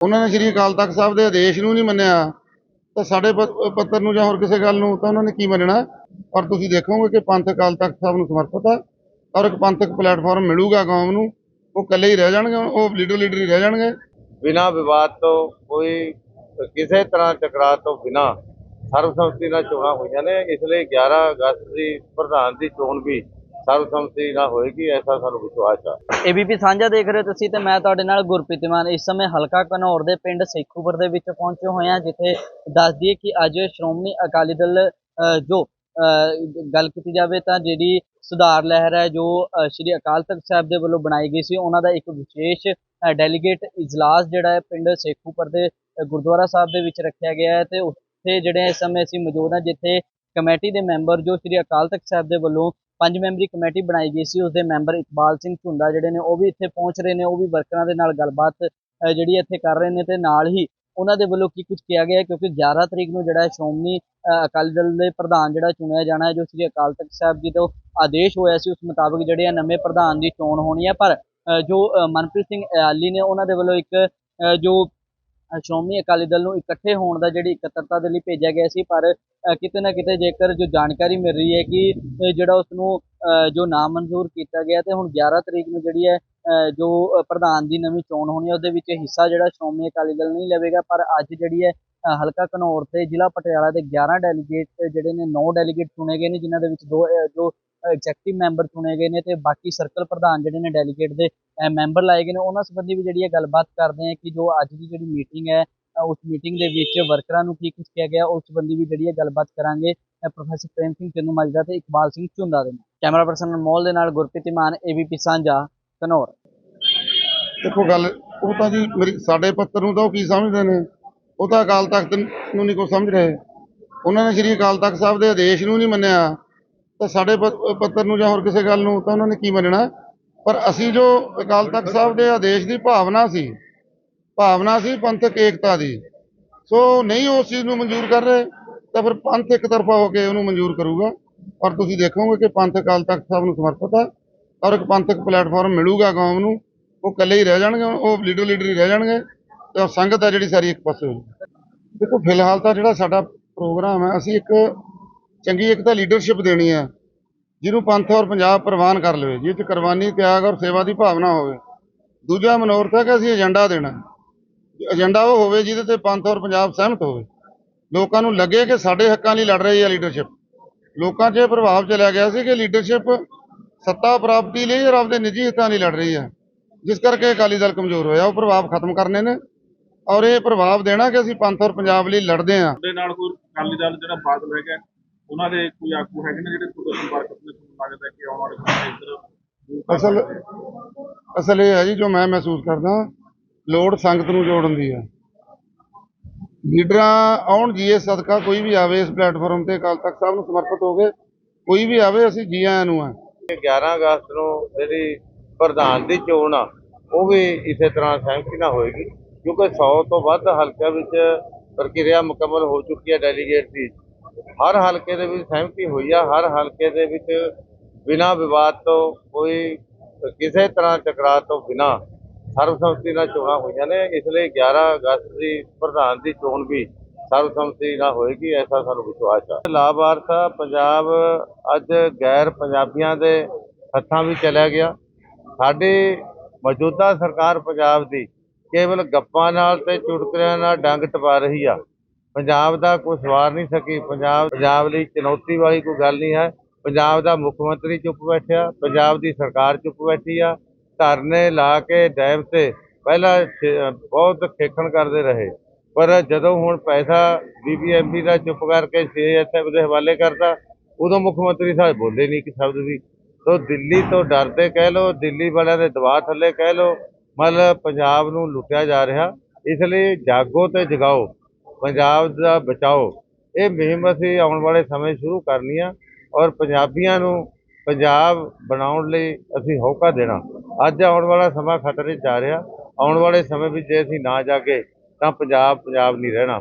ਉਹਨਾਂ ਨੇ ਸ਼੍ਰੀ ਅਕਾਲ ਤਖਤ ਸਾਹਿਬ ਦੇ ਆਦੇਸ਼ ਨੂੰ ਨਹੀਂ ਮੰਨਿਆ, ਤਾਂ ਸਾਡੇ ਪੱਤਰ ਨੂੰ ਜਾਂ ਹੋਰ ਕਿਸੇ ਗੱਲ ਨੂੰ, ਤਾਂ ਉਹਨਾਂ ਨੇ ਕੀ ਮੰਨਣਾ? ਪਰ ਤੁਸੀਂ ਦੇਖੋਗੇ ਕਿ ਪੰਥ ਅਕਾਲ ਤਖਤ ਸਾਹਿਬ ਨੂੰ ਸਮਰਪਿਤ ਹੈ, ਔਰ ਇੱਕ ਪੰਥਕ ਪਲੇਟਫਾਰਮ ਮਿਲੂਗਾ ਕੌਮ ਨੂੰ ਉਹ ਇਕੱਲੇ ਹੀ ਰਹਿ ਜਾਣਗੇ, ਉਹ ਲੀਡਰ ਲੀਡਰ ਹੀ ਰਹਿ ਜਾਣਗੇ। ਬਿਨਾਂ ਵਿਵਾਦ ਤੋਂ ਕੋਈ ਕਿਸੇ ਤਰ੍ਹਾਂ ਟਕਰਾਅ ਤੋਂ ਬਿਨਾਂ ਸਰਬਸੰਮਤੀ ਨਾਲ ਚੋਣਾਂ ਹੋਈਆਂ ਨੇ, ਇਸ ਲਈ 11 ਅਗਸਤ ਦੀ ਪ੍ਰਧਾਨ ਦੀ ਚੋਣ ਵੀ ਸਰਬਸੰਮਤੀ ਨਾਲ ਹੋਏਗੀ, ਐਸਾ ਸਾਨੂੰ ਵਿਸ਼ਵਾਸ ਆ। ਏਬੀਪੀ ਸਾਂਝਾ ਦੇਖ ਰਹੇ ਹੋ ਤੁਸੀਂ ਤੇ ਮੈਂ ਤੁਹਾਡੇ ਨਾਲ ਗੁਰਪ੍ਰੀਤ ਮਾਨ। ਇਸ ਸਮੇਂ ਹਲਕਾ ਘਨੌਰ ਦੇ ਪਿੰਡ ਸੇਖੂਪੁਰ ਦੇ ਵਿੱਚ ਪਹੁੰਚੇ ਹੋਏ ਹਾਂ, ਜਿੱਥੇ ਦੱਸ ਦਈਏ ਕਿ ਅੱਜ ਸ਼੍ਰੋਮਣੀ ਅਕਾਲੀ ਦਲ ਜੋ ਗੱਲ ਕੀਤੀ ਜਾਵੇ ਤਾਂ ਜਿਹੜੀ ਸੁਧਾਰ ਲਹਿਰ ਹੈ, ਜੋ ਸ਼੍ਰੀ ਅਕਾਲ ਤਖਤ ਸਾਹਿਬ ਦੇ ਵੱਲੋਂ ਬਣਾਈ ਗਈ ਸੀ, ਉਹਨਾਂ ਦਾ ਇੱਕ ਵਿਸ਼ੇਸ਼ ਡੈਲੀਗੇਟ ਇਜਲਾਸ ਜਿਹੜਾ ਹੈ, ਪਿੰਡ ਸੇਖੂਪੁਰ ਦੇ ਗੁਰਦੁਆਰਾ ਸਾਹਿਬ ਦੇ ਵਿੱਚ ਰੱਖਿਆ ਗਿਆ ਹੈ ਤੇ ਉੱਥੇ ਜਿਹੜੇ ਇਸ ਸਮੇਂ ਅਸੀਂ ਮੌਜੂਦ ਹਾਂ, ਜਿੱਥੇ ਕਮੇਟੀ ਦੇ ਮੈਂਬਰ ਜੋ ਸ਼੍ਰੀ ਅਕਾਲ ਤਖਤ ਸਾਹਿਬ ਦੇ ਵੱਲੋਂ ਪੰਜ ਮੈਂਬਰੀ ਕਮੇਟੀ ਬਣਾਈ ਗਈ ਸੀ ਉਸ ਦੇ ਮੈਂਬਰ ਇਕਬਾਲ ਸਿੰਘ ਝੁੰਦਾ ਜਿਹੜੇ ਨੇ ਉਹ ਵੀ ਇੱਥੇ ਪਹੁੰਚ ਰਹੇ ਨੇ ਉਹ ਵੀ ਵਰਕਰਾਂ ਦੇ ਨਾਲ ਗੱਲਬਾਤ ਅ, ਜਿਹੜੀ ਇੱਥੇ ਕਰ ਰਹੇ ਨੇ ਤੇ ਨਾਲ ਹੀ ਉਹਨਾਂ ਦੇ ਵੱਲੋਂ ਕੀ ਕੁਝ ਕਿਹਾ ਗਿਆ ਕਿਉਂਕਿ 11 ਤਰੀਕ ਨੂੰ ਜਿਹੜਾ ਸ਼੍ਰੋਮਣੀ ਅਕਾਲੀ ਦਲ ਦੇ ਪ੍ਰਧਾਨ ਜਿਹੜਾ ਚੁਣਿਆ ਜਾਣਾ ਹੈ ਜੋ ਸ੍ਰੀ ਅਕਾਲ ਤਖਤ ਸਾਹਿਬ ਜੀ ਤੋਂ ਆਦੇਸ਼ ਹੋਇਆ ਸੀ ਉਸ ਮੁਤਾਬਕ ਜਿਹੜੇ ਆ ਨਵੇਂ ਪ੍ਰਧਾਨ ਦੀ ਚੋਣ ਹੋਣੀ ਹੈ ਪਰ ਜੋ ਮਨਪ੍ਰੀਤ ਸਿੰਘ ਇਆਲੀ ਨੇ ਉਹਨਾਂ ਦੇ ਵੱਲੋਂ ਇੱਕ ਜੋ ਸ਼੍ਰੋਮਣੀ ਅਕਾਲੀ ਦਲ ਨੂੰ ਇਕੱਠੇ ਹੋਣ ਦਾ ਜਿਹੜੀ ਇਕੱਤਰਤਾ ਦੇ ਲਈ ਭੇਜਿਆ ਗਿਆ ਸੀ ਪਰ ਕਿਤੇ ਨਾ ਕਿਤੇ ਜੇਕਰ ਜੋ ਜਾਣਕਾਰੀ ਮਿਲ ਰਹੀ ਹੈ ਕਿ ਜਿਹੜਾ ਉਸ ਨੂੰ ਅ, ਜੋ ਨਾਮਨਜ਼ੂਰ ਕੀਤਾ ਗਿਆ ਤੇ ਹੁਣ 11 ਤਰੀਕ ਨੂੰ ਜਿਹੜੀ ਹੈ ਜੋ ਪ੍ਰਧਾਨ ਦੀ ਨਵੀਂ ਚੋਣ ਹੋਣੀ ਹੈ ਉਹਦੇ ਵਿੱਚ ਹਿੱਸਾ ਜਿਹੜਾ ਸ਼੍ਰੋਮਣੀ ਅਕਾਲੀ ਦਲ ਨਹੀਂ ਲਵੇਗਾ ਪਰ ਅੱਜ ਜਿਹੜੀ ਹੈ ਹਲਕਾ ਘਨੌਰ ਤੇ ਜ਼ਿਲ੍ਹਾ ਪਟਿਆਲਾ ਦੇ 11 ਡੈਲੀਗੇਟ ਜਿਹੜੇ ਨੇ 9 ਡੈਲੀਗੇਟ ਚੁਣੇ ਗਏ ਨੇ ਜਿਨ੍ਹਾਂ ਦੇ ਵਿੱਚ ਦੋ ਜੋ ਐਗਜ਼ੈਕਟਿਵ ਮੈਂਬਰ ਚੁਣੇ ਗਏ ਨੇ ਤੇ ਬਾਕੀ ਸਰਕਲ ਪ੍ਰਧਾਨ ਜਿਹੜੇ ਨੇ ਡੈਲੀਗੇਟ ਦੇ ਮੈਂਬਰ ਲਾਏ ਗਏ ਨੇ, ਉਹਨਾਂ ਸੰਬੰਧੀ ਵੀ ਜਿਹੜੀ ਹੈ ਗੱਲਬਾਤ ਕਰਦੇ ਆ ਕਿ ਜੋ ਅੱਜ ਦੀ ਜਿਹੜੀ ਮੀਟਿੰਗ ਹੈ ਉਸ ਮੀਟਿੰਗ ਦੇ ਵਿੱਚ ਵਰਕਰਾਂ ਨੂੰ ਕੀ ਕੁਝ ਕਿਹਾ ਗਿਆ, ਉਸ ਸੰਬੰਧੀ ਵੀ ਜਿਹੜੀ ਹੈ ਗੱਲਬਾਤ ਕਰਾਂਗੇ। ਪ੍ਰੋਫੈਸਰ ਪ੍ਰੇਮ ਸਿੰਘ ਚੰਨੂ ਮਾਜਦਾ ਤੇ ਇਕਬਾਲ ਸਿੰਘ ਝੁੰਦਾ ਦੇ ਨਾਲ। ਕੈਮਰਾ ਪਰਸਨ ਅਨਮੋਲ ਦੇ ਨਾਲ ਗੁਰਪ੍ਰੀਤ ਮਾਨ ਏਬੀਪੀ ਸਾਂਝਾ ਘਨੌਰ ਦੇਖੋ ਗੱਲ, ਉਹ ਤਾਂ ਜੀ ਮੇਰੀ, ਸਾਡੇ ਪੱਤਰ ਨੂੰ ਤਾਂ ਉਹ ਕੀ ਸਮਝਦੇ ਨੇ? ਉਹ ਤਾਂ ਅਕਾਲ ਤਖਤ ਨੂੰ ਨਹੀਂ ਕੋਈ ਸਮਝ ਰਹੇ। ਉਹਨਾਂ ਨੇ ਸ਼੍ਰੀ ਅਕਾਲ ਤਖਤ ਸਾਹਿਬ ਦੇ ਆਦੇਸ਼ ਨੂੰ ਨਹੀਂ ਮੰਨਿਆ। ਤਾਂ ਸਾਡੇ ਪੱਤਰ ਨੂੰ ਜਾਂ ਹੋਰ ਕਿਸੇ ਗੱਲ ਨੂੰ ਤਾਂ ਉਹਨਾਂ ਨੇ ਕੀ ਮੰਨਣਾ? ਪਰ ਅਸੀਂ ਜੋ ਅਕਾਲ ਤਖਤ ਸਾਹਿਬ ਦੇ ਆਦੇਸ਼ ਦੀ ਭਾਵਨਾ ਸੀ ਭਾਵਨਾ ਸੀ ਪੰਥਕ ਏਕਤਾ ਦੀ। ਸੋ ਨਹੀਂ ਉਸ ਚੀਜ਼ ਨੂੰ ਮਨਜ਼ੂਰ ਕਰ ਰਹੇ, ਤਾਂ ਫਿਰ ਪੰਥ ਇੱਕ ਤਰਫਾ ਹੋ ਕੇ ਉਹਨੂੰ ਮਨਜ਼ੂਰ ਕਰੂਗਾ। ਔਰ ਤੁਸੀਂ ਦੇਖੋਗੇ ਕਿ ਪੰਥ ਅਕਾਲ ਤਖਤ ਸਾਹਿਬ ਨੂੰ ਸਮਰਪਿਤ ਹੈ ਔਰ ਇੱਕ ਪੰਥਕ ਪਲੇਟਫਾਰਮ ਮਿਲੂਗਾ ਕੌਮ ਨੂੰ, ਉਹ ਇਕੱਲੇ ਹੀ ਰਹਿ ਜਾਣਗੇ, ਉਹ ਲੀਡਰ ਲੀਡਰ ਹੀ ਰਹਿ ਜਾਣਗੇ ਤੇ ਉਹ ਸੰਗਤ ਹੈ ਜਿਹੜੀ ਸਾਰੀ ਇੱਕ ਪਾਸੇ ਹੋ ਦੇਖੋ, ਫਿਲਹਾਲ ਤਾਂ ਜਿਹੜਾ ਸਾਡਾ ਪ੍ਰੋਗਰਾਮ ਹੈ, ਅਸੀਂ ਇੱਕ ਚੰਗੀ ਇੱਕ ਤਾਂ ਲੀਡਰਸ਼ਿਪ ਦੇਣੀ ਹੈ ਜਿਹਨੂੰ ਪੰਥ ਔਰ ਪੰਜਾਬ ਪ੍ਰਵਾਨ ਕਰ ਲਵੇ ਜਿਹ 'ਚ ਕੁਰਬਾਨੀ, ਤਿਆਗ ਔਰ ਸੇਵਾ ਦੀ ਭਾਵਨਾ ਹੋਵੇ। ਦੂਜਾ ਮਨੋਰਥ ਹੈ ਕਿ ਅਸੀਂ ਏਜੰਡਾ ਦੇਣਾ ਏਜੰਡਾ ਉਹ ਹੋਵੇ ਜਿਹਦੇ ਤੇ ਪੰਥ ਔਰ ਪੰਜਾਬ ਸਹਿਮਤ ਹੋਵੇ। ਲੋਕਾਂ ਨੂੰ ਲੱਗੇ ਕਿ ਸਾਡੇ ਹੱਕਾਂ ਲਈ ਲੜ ਰਹੀ ਹੈ ਲੀਡਰਸ਼ਿਪ ਲੋਕਾਂ 'ਚ ਇਹ ਪ੍ਰਭਾਵ ਚਲਿਆ ਗਿਆ ਸੀ ਕਿ ਲੀਡਰਸ਼ਿਪ ਸੱਤਾ ਪ੍ਰਾਪਤੀ ਲਈ ਔਰ ਆਪਦੇ ਨਿੱਜੀ ਹਿੱਤਾਂ ਲਈ ਲੜ ਰਹੀ ਹੈ। ਜਿਸ ਕਰਕੇ ਅਕਾਲੀ ਦਲ ਕਮਜ਼ੋਰ ਹੋਇਆ, ਉਹ ਪ੍ਰਭਾਵ ਖਤਮ ਕਰਨੇ ਨੇ। ਔਰ ਇਹ ਪ੍ਰਭਾਵ ਦੇਣਾ ਕਿ ਅਸੀਂ ਪੰਥ ਔਰ ਪੰਜਾਬ ਲਈ ਲੜਦੇ ਹਾਂ। ਦੇ ਨਾਲ ਕੋਈ ਅਕਾਲੀ ਦਲ ਜਿਹੜਾ ਬਾਦਲ ਹੈਗਾ ਉਹਨਾਂ ਦੇ ਕੋਈ ਆਗੂ ਹੈਗੇ ਨੇ ਜਿਹੜੇ ਤੁਹਾਡੇ ਸੰਪਰਕ ਵਿੱਚ ਤੁਹਾਨੂੰ ਲੱਗਦਾ ਕਿ ਆਉਣ ਵਾਲੇ ਸਮੇਂ ਇੱਧਰ ਅਸਲ ਅਸਲ ਇਹ ਹੈ ਜੀ ਜੋ ਮੈਂ ਮਹਿਸੂਸ ਕਰਦਾ ਲੋੜ ਸੰਗਤ ਨੂੰ ਜੋੜਨ ਦੀ ਹੈ। ਲੀਡਰਾਂ ਆਉਣ ਜੀਏ ਸਦਕਾ ਕੋਈ ਵੀ ਆਵੇ ਇਸ ਪਲੇਟਫਾਰਮ ਤੇ ਅਕਾਲ ਤਖਤ ਸਾਹਿਬ ਨੂੰ ਸਮਰਪਿਤ ਹੋ ਕੇ ਕੋਈ ਵੀ ਆਵੇ ਅਸੀਂ ਜੀ ਆਇਆਂ ਨੂੰ ਆ ਇਹ 11 ਅਗਸਤ ਨੂੰ ਜਿਹੜੀ ਪ੍ਰਧਾਨ ਦੀ ਚੋਣ ਆ ਉਹ ਵੀ ਇਸੇ ਤਰ੍ਹਾਂ ਸਹਿਮਤੀ ਨਾਲ ਹੋਏਗੀ ਕਿਉਂਕਿ 100 ਤੋਂ ਵੱਧ ਹਲਕਿਆਂ ਵਿੱਚ ਪ੍ਰਕਿਰਿਆ ਮੁਕੰਮਲ ਹੋ ਚੁੱਕੀ ਹੈ ਡੈਲੀਗੇਟ ਦੀ। ਹਰ ਹਲਕੇ ਦੇ ਵਿੱਚ ਸਹਿਮਤੀ ਹੋਈ ਆ, ਹਰ ਹਲਕੇ ਦੇ ਵਿੱਚ ਬਿਨਾਂ ਵਿਵਾਦ ਤੋਂ ਕੋਈ ਕਿਸੇ ਤਰ੍ਹਾਂ ਟਕਰਾਅ ਤੋਂ ਬਿਨਾਂ ਸਰਬਸੰਮਤੀ ਨਾਲ ਚੋਣਾਂ ਹੋਈਆਂ ਨੇ, ਇਸ ਲਈ 11 ਅਗਸਤ ਦੀ ਪ੍ਰਧਾਨ ਦੀ ਚੋਣ ਵੀ ਸਰਬਸੰਮਤੀ ਨਾਲ ਹੋਏਗੀ, ਐਸਾ ਸਾਨੂੰ ਵਿਸ਼ਵਾਸ ਆ। ਲਾਭਾਰਥਾ ਪੰਜਾਬ ਅੱਜ ਗੈਰ ਪੰਜਾਬੀਆਂ ਦੇ ਹੱਥਾਂ ਵੀ ਚਲਿਆ ਗਿਆ। ਸਾਡੀ ਮੌਜੂਦਾ ਸਰਕਾਰ ਪੰਜਾਬ ਦੀ ਕੇਵਲ ਗੱਪਾਂ ਨਾਲ ਤੇ ਚੁਟਕਲਿਆਂ ਨਾਲ ਡੰਗ ਟਪਾ ਰਹੀ ਆ। ਪੰਜਾਬ ਦਾ ਕੋਈ ਸਵਾਰ ਨਹੀਂ ਸਕੀ। ਪੰਜਾਬ ਪੰਜਾਬ ਲਈ ਚੁਣੌਤੀ ਵਾਲੀ ਕੋਈ ਗੱਲ ਨਹੀਂ ਹੈ। ਪੰਜਾਬ ਦਾ ਮੁੱਖ ਮੰਤਰੀ ਚੁੱਪ ਬੈਠਿਆ, ਪੰਜਾਬ ਦੀ ਸਰਕਾਰ ਚੁੱਪ ਬੈਠੀ ਆ। ਧਰਨੇ ਲਾ ਕੇ ਡੈਮ ਤੇ ਪਹਿਲਾਂ ਛੇ- ਬਹੁਤ ਖੇਖਣ ਕਰਦੇ ਰਹੇ। ਪਰ ਜਦੋਂ ਹੁਣ ਪੈਸਾ ਬੀਬੀਐਮਬੀ ਦਾ ਚੁੱਪ ਕਰਕੇ ਸੀਐਸਐਫ ਦੇ ਹਵਾਲੇ ਕਰਤਾ, ਉਦੋਂ ਮੁੱਖ ਮੰਤਰੀ ਸਾਹਿਬ ਬੋਲੇ ਨਹੀਂ ਕਿ ਸ਼ਬਦ ਵੀ। ਸੋ ਦਿੱਲੀ ਤੋਂ ਡਰਦੇ ਕਹਿ ਲੋ ਦਿੱਲੀ ਵਾਲਿਆਂ ਦੇ ਦਬਾਅ ਥੱਲੇ ਕਹਿ ਲੋ ਮਤਲਬ ਪੰਜਾਬ ਨੂੰ ਲੁੱਟਿਆ ਜਾ ਰਿਹਾ। ਇਸ ਲਈ ਜਾਗੋ ਤੇ ਜਗਾਓ। ਪੰਜਾਬ ਦਾ ਬਚਾਓ। ਇਹ ਮੁਹਿੰਮ ਅਸੀਂ ਆਉਣ ਵਾਲੇ ਸਮੇਂ ਸ਼ੁਰੂ ਕਰਨੀ ਆ ਔਰ ਪੰਜਾਬੀਆਂ ਨੂੰ ਪੰਜਾਬ ਬਣਾਉਣ ਲਈ ਅਸੀਂ ਹੌਕਾ ਦੇਣਾ। ਅੱਜ ਆਉਣ ਵਾਲਾ ਸਮਾਂ ਖਤਰੇ 'ਚ ਆ ਰਿਹਾ। ਆਉਣ ਵਾਲੇ ਸਮੇਂ ਵਿੱਚ ਜੇ ਅਸੀਂ ਨਾ ਜਾਗੇ ਤਾਂ ਪੰਜਾਬ ਪੰਜਾਬ ਨਹੀਂ ਰਹਿਣਾ।